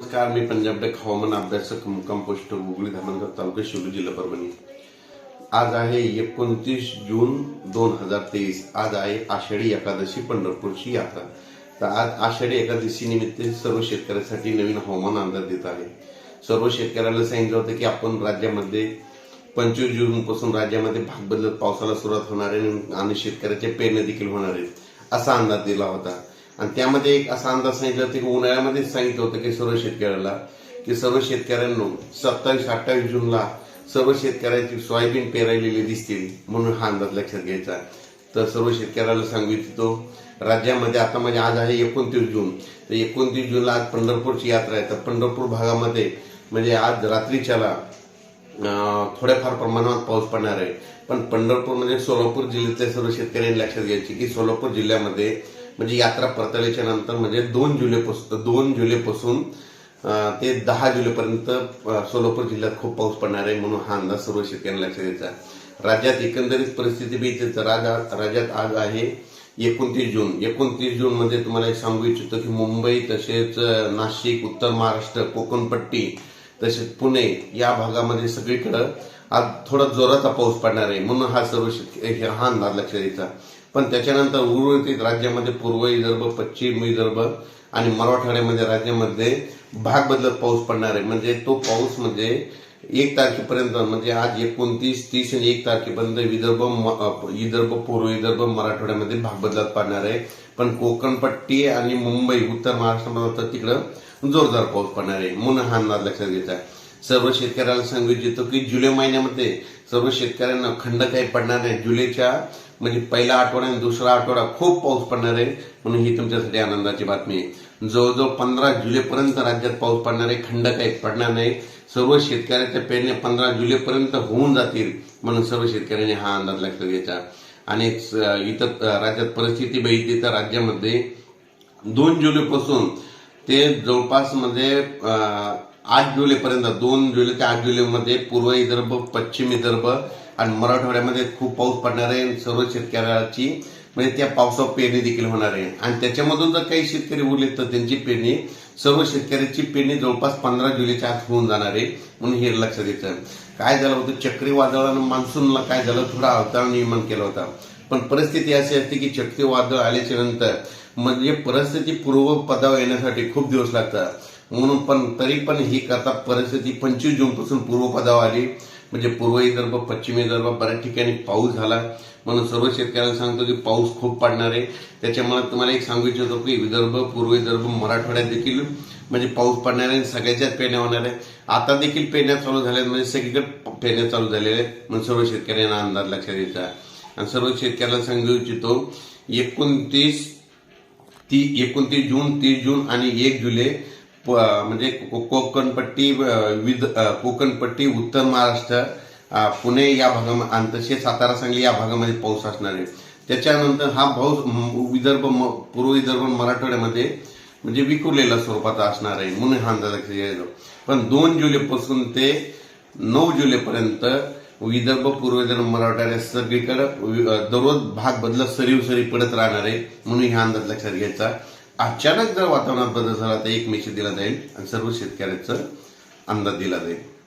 नमस्कार मी पंजाब डेक हवामान अभ्यासक मुक्काम पोस्ट हुगळी धामणगाव तालुका शिवली जिल्हा परभणी. आज आहे एकोणतीस जून दोन हजार तेवीस. आज आहे आषाढी एकादशी पंढरपूरची यात्रा. तर आज आषाढी एकादशी निमित्त सर्व शेतकऱ्यांसाठी नवीन हवामान अंदाज देत आहे. सर्व शेतकऱ्याला सांगितलं होतं की आपण राज्यामध्ये पंचवीस जून पासून राज्यामध्ये भाग बदलत पावसाला सुरुवात होणार आहे आणि शेतकऱ्याचे पेरणे देखील होणार आहेत असा अंदाज दिला होता. आणि त्यामध्ये एक असा अंदाज सांगितला होता की उन्हाळ्यामध्ये सांगितलं होतं की सर्व शेतकऱ्याला की सर्व शेतकऱ्यांना सत्तावीस अठ्ठावीस जूनला सर्व शेतकऱ्याची सोयाबीन पेरायलेली दिसतील म्हणून हा अंदाज लक्षात घ्यायचा. तर सर्व शेतकऱ्याला सांगू इच्छितो राज्यामध्ये आता म्हणजे आज आहे एकोणतीस जून. तर एकोणतीस जूनला आज पंढरपूरची यात्रा आहे. तर पंढरपूर भागामध्ये म्हणजे आज रात्रीच्याला थोड्याफार प्रमाणात पाऊस पडणार आहे. पण पंढरपूर म्हणजे सोलापूर जिल्ह्यातल्या सर्व शेतकऱ्यांनी लक्षात घ्यायचे की सोलापूर जिल्ह्यामध्ये म्हणजे यात्रा परतल्याच्या नंतर म्हणजे दोन जुलैपासून दोन जुलैपासून ते दहा जुलैपर्यंत सोलापूर जिल्ह्यात खूप पाऊस पडणार आहे म्हणून हा अंदाज सर्व शेतकऱ्यांना लक्षात द्यायचा राज्यात एकंदरीत परिस्थिती बीच राजा- राज्यात आज आहे एकोणतीस जून. एकोणतीस जून मध्ये तुम्हाला एक सांगू इच्छितो की मुंबई तसेच नाशिक उत्तर महाराष्ट्र कोकणपट्टी तसेच पुणे या भागामध्ये सगळीकडं आज थोडा जोराचा पाऊस पडणार आहे म्हणून हा सर्व शेतकरी हे- हा अंदाज लक्षात द्यायचा पण त्याच्यानंतर उर्वरित राज्यामध्ये पूर्व विदर्भ पश्चिम विदर्भ आणि मराठवाड्यामध्ये राज्यामध्ये भाग बदलत पाऊस पडणार आहे. म्हणजे तो पाऊस म्हणजे एक तारखेपर्यंत म्हणजे आज एकोणतीस तीस आणि एक तारखेपर्यंत विदर्भ म- विदर्भ पूर्व विदर्भ मराठवाड्यामध्ये भाग बदलत पडणार आहे. पण कोकणपट्टी आणि मुंबई उत्तर महाराष्ट्रामध्ये तर तिकडं जोरदार पाऊस पडणार आहे. म्हणून हा अंदाज लक्षात घ्यायचा आहे. सर्व शेतकऱ्याला सांगू इच्छितो की जुलै महिन्यामध्ये सर्व शेतकऱ्यांना खंड काही पडणार नाही. जुलैच्या म्हणजे पहिला आठवडा आणि दुसरा आठवडा खूप पाऊस पडणार आहे म्हणून ही तुमच्यासाठी आनंदाची बातमी आहे. जवळजवळ पंधरा जुलैपर्यंत राज्यात पाऊस पडणार आहे खंड काही पडणार नाही. सर्व शेतकऱ्याच्या पेरण्या पंधरा जुलैपर्यंत होऊन जातील म्हणून सर्व शेतकऱ्यांनी हा अंदाज लक्षात घ्यायचा आणि इतर राज्यात परिस्थिती बघितली तर राज्यामध्ये दोन जुलैपासून ते जवळपास म्हणजे आठ जुलैपर्यंत दोन जुलै ते आठ जुलैमध्ये पूर्व विदर्भ पश्चिम विदर्भ आणि मराठवाड्यामध्ये खूप पाऊस पडणार आहे. सर्व शेतकऱ्याची म्हणजे त्या पावसावर पेरणी देखील होणार आहे. आणि त्याच्यामधून जर काही शेतकरी उरले तर त्यांची पेरणी सर्व शेतकऱ्याची पेरणी जवळपास पंधरा जुलैच्या आत होऊन जाणार आहे म्हणून हे लक्षात येतं. काय झालं होतं? चक्रीवादळानं मान्सूनला काय झालं? थोडा अवतार निर्माण केला होता. पण परिस्थिती अशी असते की चक्रीवादळ आल्याच्यानंतर म्हणजे परिस्थिती पूर्व पदावर येण्यासाठी खूप दिवस लागतात. म्हणून पण तरी पण ही कथा परिस्थिती पंचवीस जून पासून पूर्व पदावर आली. म्हणजे पूर्व विदर्भ पश्चिम विदर्भ बऱ्याच ठिकाणी पाऊस झाला. म्हणून सर्व शेतकऱ्यांना सांगतो की पाऊस खूप पडणार आहे. त्याच्यामुळे तुम्हाला एक सांगू इच्छितो की विदर्भ पूर्व विदर्भ मराठवाड्यात देखील म्हणजे पाऊस पडणार आहे. सगळ्याच्याच पेरण्या होणार आहे. आता देखील पेरण्या चालू झाल्या आहेत, म्हणजे सगळीकडे पेरण्या चालू झालेल्या आहेत. म्हणून सर्व शेतकऱ्यांना अंदाज लक्षात द्यायचा आणि सर्व शेतकऱ्याला सांगू इच्छितो एकोणतीस ती एकोणतीस जून तीस जून आणि एक जुलै प- म्हणजे को- कोकणपट्टी विद कोकणपट्टी उत्तर महाराष्ट्र पुणे या भागामध्ये आणि तसेच सातारा सांगली या भागामध्ये पाऊस असणार आहे. त्याच्यानंतर हा पाऊस विदर्भ म- पूर्व विदर्भ मराठवाड्यामध्ये म्हणजे विखुरलेल्या स्वरूपाचा असणार आहे. म्हणून हा अंदाज पण दोन जुलैपासून ते नऊ जुलैपर्यंत विदर्भ पूर्व विदर्भ मराठवाड्यात सगळीकडे वि- दररोज भाग बदलत सरीव सरी पडत राहणार आहे म्हणून ह्या अंदाज लक्षात घ्यायचा. अचानक जर वातावरणात बदल झाला तर एक मेसेज दिला जाईल आणि सर्व शेतकऱ्यांचं अंदाज दिला जाईल.